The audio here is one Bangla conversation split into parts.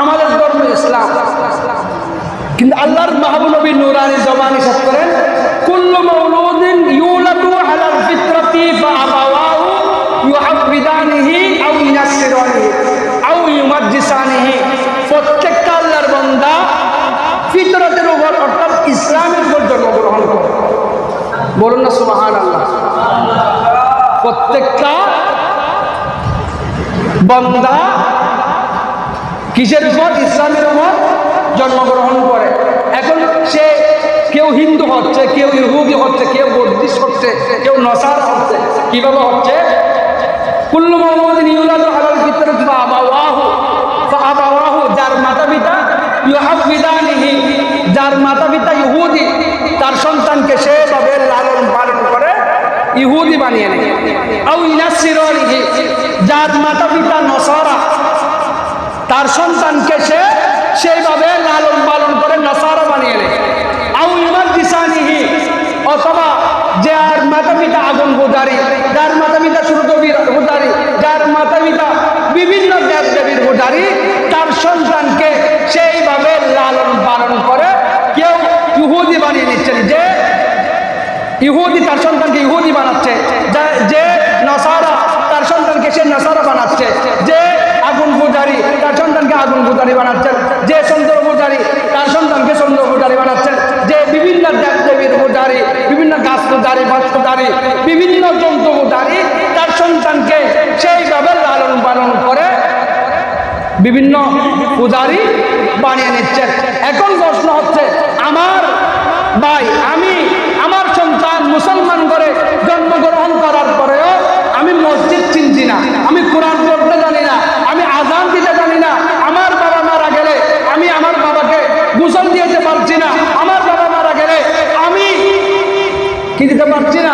আমাদের ধর্ম ইসলাম। কিন্তু আল্লাহর মাহবুব নবী নুরানি জবানি সাথ করেন, কুল্লু মাউলুদিন ইউলাদু আলাল ফিতরাতি ফাআবাওয়াহু ইউহাফিদানিহি আও ইউনাসসিরানিহি আও ইউমাজ্জিসানিহি। প্রত্যেকটা আল্লাহর বান্দা ফিতরতের উপর, অর্থাৎ ইসলামের উপর জন্মগ্রহণ করে। বলুন না, সুবহানাল্লাহ। প্রত্যেকটা বান্দা কিসের উপর? ইসলামের উপর জন্মগ্রহণ করে। এখন সে কেউ হিন্দু হচ্ছে, কেউ ইহুদি হচ্ছে, কেউ বৌদ্ধিস্ট হচ্ছে, কেউ নসার হচ্ছে। কীভাবে হচ্ছে? কুল্লু মোহাম্মদিন ইউলাদ আলাল ফিতর আবাওয়াহু আবাওয়াহু, যার মাতা পিতা ইউহাফিদানিহি যার মাতা পিতা ইহুদি, তার সন্তানকে সেভাবে লালন পালন করে, ইহুদি বানিয়ে নেয়। আউ ইনাসিরিহি যার মাতা পিতা নসারা তার সন্তানকে সে সেইভাবে লালন পালন করে নসারা বানিয়ে নেয়। অথবা মাতা পিতা আগুন পিতা সূর্যবীর বিভিন্ন দেব দেবীর পূজারি তার লালন পালন করে কেউ ইহুদি বানিয়ে যে ইহুদি, তার সন্তানকে ইহুদি বানাচ্ছে, যা- যে নসারা, তার সন্তানকে সে নসারা বানাচ্ছে, যে পূজারি তার সন্তানকে আগুন পূজারি বানাচ্ছেন। যে চন্দ্র পূজারি তার সন্তানকে চন্দ্র পূজারি বানাচ্ছেন। যে বিভিন্ন দেব দেবীর পূজারি বিভিন্ন গাছ পূজারি মাছ পূজারি বিভিন্ন জন্তু পূজারি তার সন্তানকে সেইভাবে লালন পালন করে বিভিন্ন পূজারি বানিয়ে নিচ্ছেন। এখন প্রশ্ন হচ্ছে, আমার ভাই আমি আমার সন্তান মুসলমান করে জন্মগ্রহণ করার পরেও আমি মসজিদ চিনছি না আমি কোরআন পড়তে জানি না আমি আজান দিতে জানি না আমার বাবা মারা গেলে আমি আমার বাবাকে গোসল দিতে পারছি না আমার বাবা মারা গেলে আমি কি দিতে পারছি না?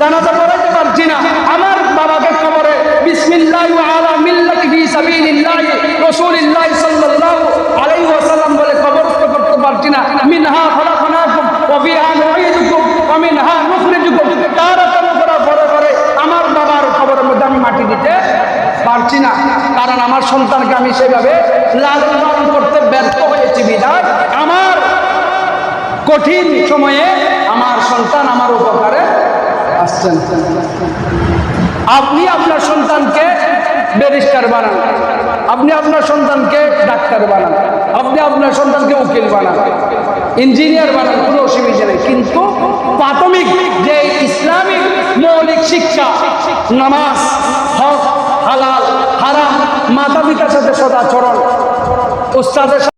জানাজা পড়াইতে পারছি না। আমার বাবাকে কবরে, বিসমিল্লাহ আলা মিল্লাতিহি সাবিলিল্লাহ রাসূলিল্লাহ সাল্লাল্লাহু আলাইহি ওয়াসাল্লাম বলে কবরস্থ করতে পারছি না। মিনহা খলাকনাকুম ওয়া ফিহা নুঈদুকুম ওয়া মিনহা নুখরিজুকুম। তারাতান করা পরে পরে আমার বাবার কবরের মধ্যে আমি মাটি দিতে পারছি না। কারণ আমার সন্তানকে আমি সেভাবে লালন করতে ব্যর্থ হয়েছি বিধায়। আমার কঠিন সময়ে আমার সন্তান আমার উপকারে আসছেন। আপনি আপনার সন্তানকে ব্যারিস্টার বানান। আপনি আপনার সন্তানকে ডাক্তার বানান। আপনি আপনার সন্তানকে উকিল বানান। ইঞ্জিনিয়ার বানান, কোনো অসুবিধা নেই। কিন্তু প্রাথমিক যে ইসলামিক মৌলিক শিক্ষা, নামাজ, হক, হালাল, হারাম মাতা পিতার সাথে সদাচরণ, উস্তাদের